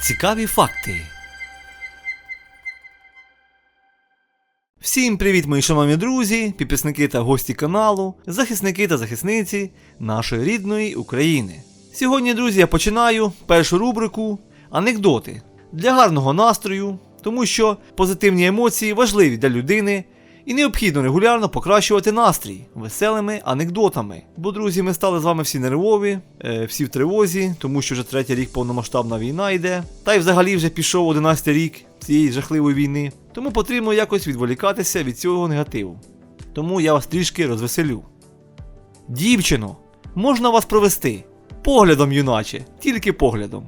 Цікаві факти. Всім привіт, мої шановні друзі, підписники та гості каналу, захисники та захисниці нашої рідної України. Сьогодні, друзі, я починаю першу рубрику Анекдоти для гарного настрою, тому що позитивні емоції важливі для людини і необхідно регулярно покращувати настрій веселими анекдотами. Бо, друзі, ми стали з вами всі нервові, е, всі в тривозі, тому що вже третій рік повномасштабна війна йде. Та й взагалі вже пішов 11 рік цієї жахливої війни. Тому потрібно якось відволікатися від цього негативу. Тому я вас трішки розвеселю. Дівчино, можна вас провести? Поглядом, юначе, тільки поглядом.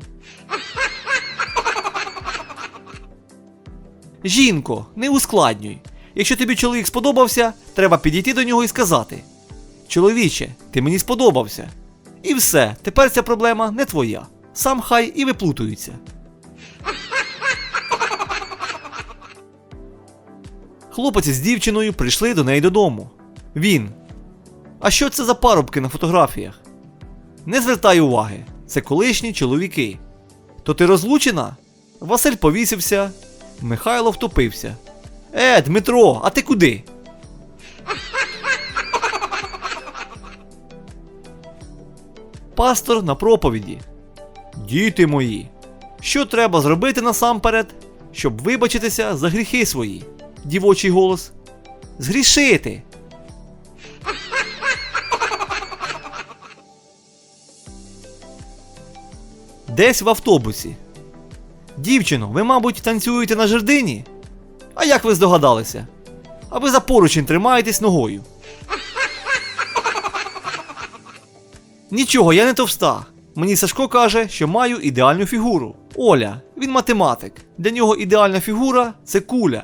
Жінко, не ускладнюй. Якщо тобі чоловік сподобався, треба підійти до нього і сказати: Чоловіче, ти мені сподобався. І все, тепер ця проблема не твоя. Сам хай і виплутується. Хлопець із дівчиною прийшли до неї додому. Він. А що це за парубки на фотографіях? Не звертай уваги, це колишні чоловіки. То ти розлучена? Василь повісився, Михайло втопився. Е, Дмитро, а ти куди? Пастор на проповіді. Діти мої, що треба зробити насамперед, щоб вибачитися за гріхи свої? Дівочий голос. Згрішити. Десь в автобусі. Дівчино, ви, мабуть, танцюєте на жердині? А як ви здогадалися? А ви за поручень тримаєтесь ногою. Нічого, я не товста. Мені Сашко каже, що маю ідеальну фігуру. Оля, він математик. Для нього ідеальна фігура це куля.